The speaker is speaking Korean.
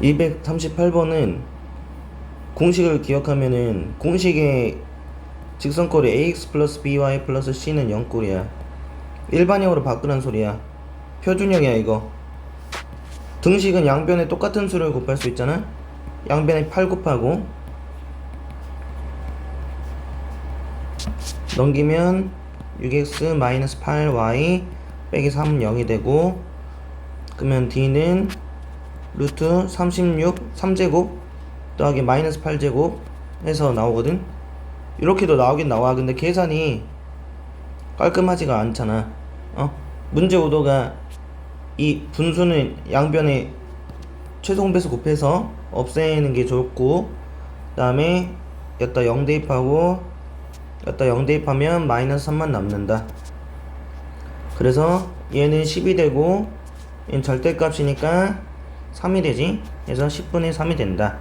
238번은 공식을 기억하면은 공식의 직선꼴이 ax 플러스 by 플러스 c는 0꼴이야. 일반형으로 바꾸는 소리야. 표준형이야 이거. 등식은 양변에 똑같은 수를 곱할 수 있잖아. 양변에 8 곱하고 넘기면 6x 마이너스 8y 빼기 3 0이 되고 그러면 d는 루트 36 3제곱 더하기 마이너스 8제곱 해서 나오거든. 이렇게도 나오긴 나와. 근데 계산이 깔끔하지가 않잖아. 어? 문제 오도가 이 분수는 양변에 최소 배수 곱해서 없애는 게 좋고 그 다음에 여기다 0 대입하고 여기다 0 대입하면 마이너스 3만 남는다. 그래서 얘는 10이 되고 얘는 절대값이니까 3이 되지? 그래서 10분의 3이 된다